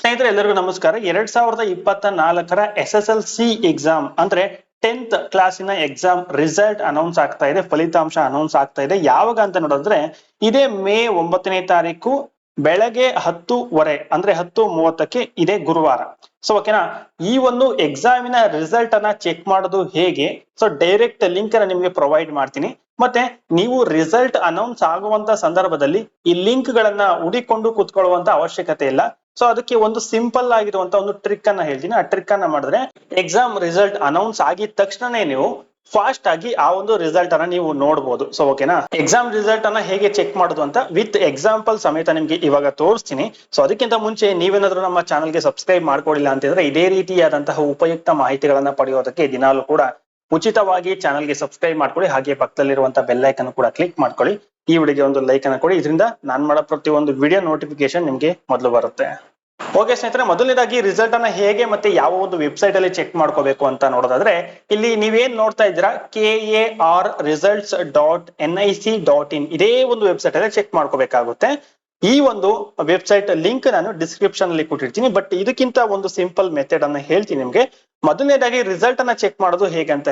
ಸ್ನೇಹಿತರೆ ಎಲ್ಲರಿಗೂ ನಮಸ್ಕಾರ. ಎರಡ್ ಸಾವಿರದ ಇಪ್ಪತ್ತ ನಾಲ್ಕರ S S L C exam ಅಂದ್ರೆ ಟೆಂತ್ ಕ್ಲಾಸಿನ ಎಕ್ಸಾಮ್ ರಿಸಲ್ಟ್ ಅನೌನ್ಸ್ ಆಗ್ತಾ ಇದೆ, ಫಲಿತಾಂಶ ಅನೌನ್ಸ್ ಆಗ್ತಾ ಇದೆ. ಯಾವಾಗ ಅಂತ ನೋಡಿದ್ರೆ, ಇದೇ ಮೇ ಒಂಬತ್ತನೇ ತಾರೀಕು ಬೆಳಗ್ಗೆ ಹತ್ತುವರೆ, ಅಂದ್ರೆ ಹತ್ತು ಮೂವತ್ತಕ್ಕೆ ಇದೇ ಗುರುವಾರ. ಸೊ ಓಕೆನಾ ಈ ಒಂದು ಎಕ್ಸಾಮಿನ ರಿಸಲ್ಟ್ ಅನ್ನ ಚೆಕ್ ಮಾಡೋದು ಹೇಗೆ? ಸೊ ಡೈರೆಕ್ಟ್ ಲಿಂಕ್ ಅನ್ನ ನಿಮ್ಗೆ ಪ್ರೊವೈಡ್ ಮಾಡ್ತೀನಿ. ಮತ್ತೆ, ನೀವು ರಿಸಲ್ಟ್ ಅನೌನ್ಸ್ ಆಗುವಂತ ಸಂದರ್ಭದಲ್ಲಿ ಈ ಲಿಂಕ್ ಗಳನ್ನ ಹುಡಿಕೊಂಡು ಕುತ್ಕೊಳ್ಳುವಂತ ಅವಶ್ಯಕತೆ ಇಲ್ಲ. ಸೊ ಅದಕ್ಕೆ ಒಂದು ಸಿಂಪಲ್ ಆಗಿರುವಂತ ಒಂದು ಟ್ರಿಕ್ ಅನ್ನ ಹೇಳ್ತೀನಿ. ಆ ಟ್ರಿಕ್ ಅನ್ನ ಮಾಡಿದ್ರೆ ಎಕ್ಸಾಮ್ ರಿಸಲ್ಟ್ ಅನೌನ್ಸ್ ಆಗಿದ ತಕ್ಷಣನೇ ನೀವು ಫಾಸ್ಟ್ ಆಗಿ ಆ ಒಂದು ರಿಸಲ್ಟ್ ಅನ್ನ ನೀವು ನೋಡಬಹುದು ಸೊ ಓಕೆನಾ ಎಕ್ಸಾಮ್ ರಿಸಲ್ಟ್ ಅನ್ನ ಹೇಗೆ ಚೆಕ್ ಮಾಡೋದು ಅಂತ ವಿತ್ ಎಕ್ಸಾಂಪಲ್ ಸಮೇತ ನಿಮ್ಗೆ ಇವಾಗ ತೋರಿಸ್ತೀನಿ. ಸೊ ಅದಕ್ಕಿಂತ ಮುಂಚೆ ನೀವೇನಾದ್ರೂ ನಮ್ಮ ಚಾನಲ್ಗೆ ಸಬ್ಸ್ಕ್ರೈಬ್ ಮಾಡ್ಕೊಳ್ಳಿಲ್ಲ ಅಂತಂದ್ರೆ ಇದೇ ರೀತಿಯಾದಂತಹ ಉಪಯುಕ್ತ ಮಾಹಿತಿಗಳನ್ನ ಪಡೆಯೋದಕ್ಕೆ ದಿನಾಲು ಕೂಡ ಉಚಿತವಾಗಿ ಚಾನಲ್ಗೆ ಸಬ್ಸ್ಕ್ರೈಬ್ ಮಾಡ್ಕೊಳ್ಳಿ. ಹಾಗೆ ಪಕ್ಕದಲ್ಲಿರುವಂತ ಬೆಲ್ ಐಕನ್ ಕೂಡ ಕ್ಲಿಕ್ ಮಾಡ್ಕೊಳ್ಳಿ. ಈ ವಿಡಿಯೋಗೆ ಒಂದು ಲೈಕ್ ಅನ್ನ ಕೊಡಿ. ಇದರಿಂದ ನಾನು ಮಾಡೋ ಒಂದು ವಿಡಿಯೋ ನೋಟಿಫಿಕೇಶನ್ ನಿಮಗೆ ಮೊದಲು ಬರುತ್ತೆ. ಓಕೆ ಸ್ನೇಹಿತರೆ, ಮೊದಲನೇದಾಗಿ ರಿಸಲ್ಟ್ ಅನ್ನ ಹೇಗೆ ಮತ್ತೆ ಯಾವ ಒಂದು ವೆಬ್ಸೈಟ್ ಅಲ್ಲಿ ಚೆಕ್ ಮಾಡ್ಕೋಬೇಕು ಅಂತ ನೋಡೋದಾದ್ರೆ, ಇಲ್ಲಿ ನೀವೇನ್ ನೋಡ್ತಾ ಇದ್ದೀರಾ? K A R results dot N I C dot in ಇದೇ ಒಂದು ವೆಬ್ಸೈಟ್ ಅಲ್ಲಿ ಚೆಕ್ ಮಾಡ್ಕೋಬೇಕಾಗುತ್ತೆ. ಈ ಒಂದು ವೆಬ್ಸೈಟ್ ಲಿಂಕ್ ನಾನು ಡಿಸ್ಕ್ರಿಪ್ಷನ್ ಅಲ್ಲಿ ಕೊಟ್ಟಿರ್ತೀನಿ. ಬಟ್ ಇದಕ್ಕಿಂತ ಒಂದು ಸಿಂಪಲ್ ಮೆಥಡ್ ಅನ್ನ ಹೇಳ್ತೀನಿ ನಿಮ್ಗೆ. ಮೊದಲನೇದಾಗಿ ರಿಸಲ್ಟ್ ಅನ್ನ ಚೆಕ್ ಮಾಡೋದು ಹೇಗೆ ಅಂತ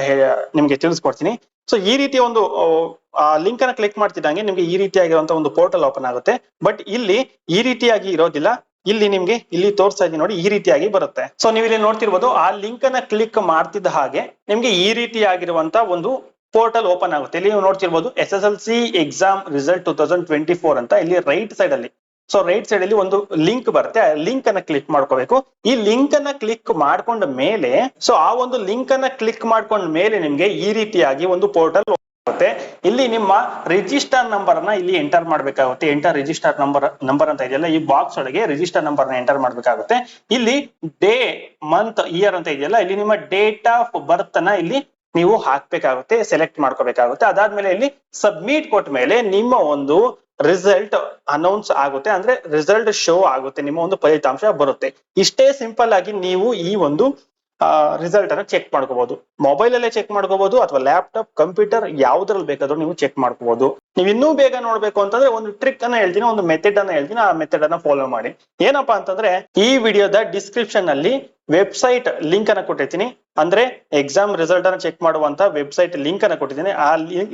ನಿಮ್ಗೆ ತಿಳಿಸ್ಕೊಡ್ತೀನಿ. ಸೊ ಈ ರೀತಿ ಒಂದು ಲಿಂಕ್ ಅನ್ನ ಕ್ಲಿಕ್ ಮಾಡ್ತಿದ್ದಂಗೆ ನಿಮ್ಗೆ ಈ ರೀತಿಯಾಗಿರುವಂತಹ ಒಂದು ಪೋರ್ಟಲ್ ಓಪನ್ ಆಗುತ್ತೆ. ಬಟ್ ಇಲ್ಲಿ ಈ ರೀತಿಯಾಗಿ ಇರೋದಿಲ್ಲ. ಇಲ್ಲಿ ನಿಮ್ಗೆ ಇಲ್ಲಿ ತೋರಿಸ್ತಾ ಇದೀನಿ ನೋಡಿ, ಈ ರೀತಿಯಾಗಿ ಬರುತ್ತೆ. ಸೊ ನೀವು ಇಲ್ಲಿ ನೋಡ್ತಿರ್ಬೋದು, ಆ ಲಿಂಕ್ ಅನ್ನ ಕ್ಲಿಕ್ ಮಾಡ್ತಿದ್ದ ಹಾಗೆ ನಿಮ್ಗೆ ಈ ರೀತಿಯಾಗಿರುವಂತ ಒಂದು ಪೋರ್ಟಲ್ ಓಪನ್ ಆಗುತ್ತೆ. ಇಲ್ಲಿ ನೀವು ನೋಡ್ತಿರ್ಬೋದು S S L C exam result two thousand twenty four ಅಂತ ಇಲ್ಲಿ ರೈಟ್ ಸೈಡ್ ಅಲ್ಲಿ. ಸೊ ರೈಟ್ ಸೈಡ್ ಅಲ್ಲಿ ಒಂದು ಲಿಂಕ್ ಬರುತ್ತೆ. ಆ ಲಿಂಕ್ ಅನ್ನ ಕ್ಲಿಕ್ ಮಾಡ್ಕೋಬೇಕು. ಈ ಲಿಂಕ್ ಅನ್ನ ಕ್ಲಿಕ್ ಮಾಡ್ಕೊಂಡ ಮೇಲೆ ಸೊ ಆ ಒಂದು ಲಿಂಕ್ ಅನ್ನ ಕ್ಲಿಕ್ ಮಾಡ್ಕೊಂಡ ಮೇಲೆ ನಿಮ್ಗೆ ಈ ರೀತಿಯಾಗಿ ಒಂದು ಪೋರ್ಟಲ್ ಆಗುತ್ತೆ ಇಲ್ಲಿ ನಿಮ್ಮ ರಿಜಿಸ್ಟರ್ ನಂಬರ್ ಅನ್ನ ಇಲ್ಲಿ ಎಂಟರ್ ಮಾಡ್ಬೇಕಾಗುತ್ತೆ. ಎಂಟರ್ ರಿಜಿಸ್ಟರ್ ನಂಬರ್ ನಂಬರ್ ಅಂತ ಇದೆಯಲ್ಲ, ಈ ಬಾಕ್ಸ್ ಒಳಗೆ ರಿಜಿಸ್ಟರ್ ನಂಬರ್ನ ಎಂಟರ್ ಮಾಡ್ಬೇಕಾಗುತ್ತೆ. ಇಲ್ಲಿ ಡೇ ಮಂತ್ ಇಯರ್ ಅಂತ ಇದೆಯಲ್ಲ, ಇಲ್ಲಿ ನಿಮ್ಮ ಡೇಟ್ ಆಫ್ ಬರ್ತ್ ಅನ್ನ ಇಲ್ಲಿ ನೀವು ಹಾಕ್ಬೇಕಾಗುತ್ತೆ ಸೆಲೆಕ್ಟ್ ಮಾಡ್ಕೋಬೇಕಾಗುತ್ತೆ. ಅದಾದ್ಮೇಲೆ ಇಲ್ಲಿ ಸಬ್ಮಿಟ್ ಕೊಟ್ಟ ಮೇಲೆ ನಿಮ್ಮ ಒಂದು ರಿಸಲ್ಟ್ ಅನೌನ್ಸ್ ಆಗುತ್ತೆ. ಅಂದ್ರೆ ರಿಸಲ್ಟ್ ಶೋ ಆಗುತ್ತೆ. ನಿಮ್ಮ ಒಂದು ಫಲಿತಾಂಶ ಬರುತ್ತೆ. ಇಷ್ಟೇ ಸಿಂಪಲ್ ಆಗಿ ನೀವು ಈ ಒಂದು ರಿಸಲ್ಟ್ ಅನ್ನ ಚೆಕ್ ಮಾಡ್ಕೋಬಹುದು ಮೊಬೈಲ್ ಅಲ್ಲೇ ಚೆಕ್ ಮಾಡ್ಕೋಬಹುದು ಅಥವಾ ಲ್ಯಾಪ್ಟಾಪ್ ಕಂಪ್ಯೂಟರ್ ಯಾವ್ದ್ರಲ್ಲಿ ಬೇಕಾದ್ರೂ ನೀವು ಚೆಕ್ ಮಾಡ್ಕೋಬಹುದು ನೀವು ಇನ್ನೂ ಬೇಗ ನೋಡ್ಬೇಕು ಅಂತಂದ್ರೆ ಒಂದು ಟ್ರಿಕ್ ಅನ್ನ ಹೇಳ್ತೀನಿ, ಒಂದು ಮೆಥಡ್ ಅನ್ನ ಹೇಳ್ತೀನಿ, ಆ ಮೆಥಡ್ ಅನ್ನ ಫಾಲೋ ಮಾಡಿ. ಏನಪ್ಪಾ ಅಂತಂದ್ರೆ ಈ ವಿಡಿಯೋದ ಡಿಸ್ಕ್ರಿಪ್ಷನ್ ಅಲ್ಲಿ ವೆಬ್ಸೈಟ್ ಲಿಂಕ್ ಅನ್ನ ಕೊಟ್ಟಿರ್ತೀನಿ. ಅಂದ್ರೆ ಎಕ್ಸಾಮ್ ರಿಸಲ್ಟ್ ಅನ್ನ ಚೆಕ್ ಮಾಡುವಂತ ವೆಬ್ಸೈಟ್ ಲಿಂಕ್ ಅನ್ನ ಕೊಟ್ಟಿದ್ದೀನಿ. ಆ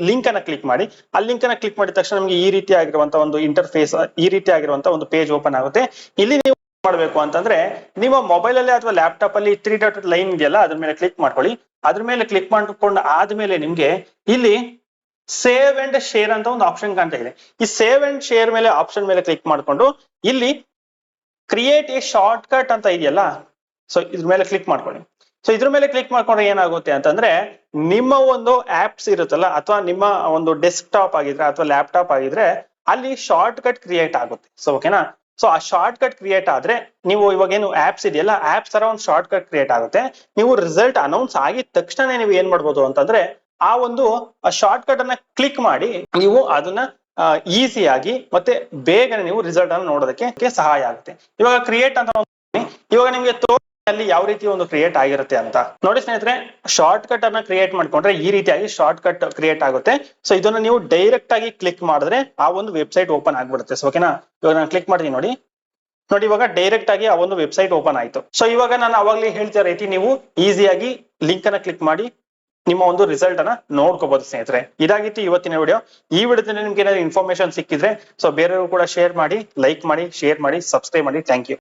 ಲಿಂಕ್ ಅನ್ನ ಕ್ಲಿಕ್ ಮಾಡಿ. ಆ ಲಿಂಕ್ ಅನ್ನ ಕ್ಲಿಕ್ ಮಾಡಿದ ತಕ್ಷಣ ನಮಗೆ ಈ ರೀತಿ ಆಗಿರುವಂತ ಒಂದು ಇಂಟರ್ಫೇಸ್ ಈ ರೀತಿ ಆಗಿರುವಂತ ಒಂದು ಪೇಜ್ ಓಪನ್ ಆಗುತ್ತೆ. ಇಲ್ಲಿ ನೀವು ಮಾಡಬೇಕು ಅಂತಂದ್ರೆ ನಿಮ್ಮ ಮೊಬೈಲ್ ಅಲ್ಲಿ ಅಥವಾ ಲ್ಯಾಪ್ಟಾಪ್ ಅಲ್ಲಿ ತ್ರೀ ಡಾಟ್ ಲೈನ್ ಇದೆಯಲ್ಲ, ಅದ್ರ ಮೇಲೆ ಕ್ಲಿಕ್ ಮಾಡ್ಕೊಳ್ಳಿ. ಅದ್ರ ಮೇಲೆ ಕ್ಲಿಕ್ ಮಾಡ್ಕೊಂಡು ಆದ್ಮೇಲೆ ನಿಮ್ಗೆ ಇಲ್ಲಿ ಸೇವ್ ಅಂಡ್ ಶೇರ್ ಅಂತ ಒಂದು ಆಪ್ಷನ್ ಕಾಣ್ತಾ ಇದೆ. ಈ ಸೇವ್ ಅಂಡ್ ಶೇರ್ ಮೇಲೆ ಆಪ್ಷನ್ ಮೇಲೆ ಕ್ಲಿಕ್ ಮಾಡ್ಕೊಂಡು ಇಲ್ಲಿ ಕ್ರಿಯೇಟ್ ಎ ಶಾರ್ಟ್ ಕಟ್ ಅಂತ ಇದೆಯಲ್ಲ ಸೊ ಇದ್ರ ಮೇಲೆ ಕ್ಲಿಕ್ ಮಾಡ್ಕೊಳ್ಳಿ. ಸೊ ಇದ್ರ ಮೇಲೆ ಕ್ಲಿಕ್ ಮಾಡ್ಕೊಂಡ್ರೆ ಏನಾಗುತ್ತೆ ಅಂತಂದ್ರೆ, ನಿಮ್ಮ ಒಂದು ಆಪ್ಸ್ ಇರುತ್ತಲ್ಲ, ಅಥವಾ ನಿಮ್ಮ ಒಂದು ಡೆಸ್ಕ್ ಟಾಪ್ ಆಗಿದ್ರೆ, ಅಥವಾ ಲ್ಯಾಪ್ಟಾಪ್ ಆಗಿದ್ರೆ, ಅಲ್ಲಿ ಶಾರ್ಟ್ ಕಟ್ ಕ್ರಿಯೇಟ್ ಆಗುತ್ತೆ ಸೊ ಓಕೆನಾ ಸೊ ಆ ಶಾರ್ಟ್ ಕಟ್ ಕ್ರಿಯೇಟ್ ಆದ್ರೆ, ನೀವು ಇವಾಗ ಏನು ಆಪ್ಸ್ ಇದೆಯಲ್ಲ ಆಪ್ಸ್ ತರ ಒಂದು ಶಾರ್ಟ್ ಕಟ್ ಕ್ರಿಯೇಟ್ ಆಗುತ್ತೆ. ನೀವು ರಿಸಲ್ಟ್ ಅನೌನ್ಸ್ ಆಗಿದ ತಕ್ಷಣ ನೀವು ಏನ್ ಮಾಡ್ಬೋದು ಅಂತಂದ್ರೆ, ಆ ಒಂದು ಶಾರ್ಟ್ ಕಟ್ ಅನ್ನ ಕ್ಲಿಕ್ ಮಾಡಿ, ನೀವು ಅದನ್ನ ಈಸಿಯಾಗಿ ಮತ್ತೆ ಬೇಗನೆ ನೀವು ರಿಸಲ್ಟ್ ಅನ್ನು ನೋಡೋದಕ್ಕೆ ಸಹಾಯ ಆಗುತ್ತೆ. ಇವಾಗ ಕ್ರಿಯೇಟ್ ಅಂತ ಇವಾಗ ನಿಮ್ಗೆ ತೋ ಅಲ್ಲಿ ಯಾವ ರೀತಿ ಒಂದು ಕ್ರಿಯೇಟ್ ಆಗಿರುತ್ತೆ ಅಂತ. ನೋಡಿ ಸ್ನೇಹಿತರೆ ಶಾರ್ಟ್ ಕಟ್ ಅನ್ನ ಕ್ರಿಯೇಟ್ ಮಾಡ್ಕೊಂಡ್ರೆ ಈ ರೀತಿಯಾಗಿ ಶಾರ್ಟ್ ಕಟ್ ಕ್ರಿಯೇಟ್ ಆಗುತ್ತೆ. ಸೊ ಇದನ್ನ ನೀವು ಡೈರೆಕ್ಟ್ ಆಗಿ ಕ್ಲಿಕ್ ಮಾಡಿದ್ರೆ ಆ ಒಂದು ವೆಬ್ಸೈಟ್ ಓಪನ್ ಆಗ್ಬಿಡುತ್ತೆ. ಸೊ ಓಕೆನಾ ಇವಾಗ ನಾನು ಕ್ಲಿಕ್ ಮಾಡ್ತೀನಿ ನೋಡಿ. ನೋಡಿ, ಇವಾಗ ಡೈರೆಕ್ಟ್ ಆಗಿ ಆ ಒಂದು ವೆಬ್ಸೈಟ್ ಓಪನ್ ಆಯ್ತು. ಸೊ ಇವಾಗ ನಾನು ಅವಾಗಲೇ ಹೇಳ್ತಾ ರೀತಿ ನೀವು ಈಸಿಯಾಗಿ ಲಿಂಕ್ ಅನ್ನ ಕ್ಲಿಕ್ ಮಾಡಿ ನಿಮ್ಮ ಒಂದು ರಿಸಲ್ಟ್ ಅನ್ನ ನೋಡ್ಕೋಬಹುದು ಸ್ನೇಹಿತರೆ. ಇದಾಗಿತ್ತು ಇವತ್ತಿನ ವಿಡಿಯೋ ಈ ವಿಡಿಯೋದಲ್ಲಿ ನಿಮ್ಗೆ ಏನಾದ್ರು ಇನ್ಫಾರ್ಮೇಶನ್ ಸಿಕ್ಕಿದ್ರೆ ಸೊ ಬೇರೆಯವರು ಕೂಡ ಶೇರ್ ಮಾಡಿ ಲೈಕ್ ಮಾಡಿ ಶೇರ್ ಮಾಡಿ ಸಬ್ಸ್ಕ್ರೈಬ್ ಮಾಡಿ. Thank you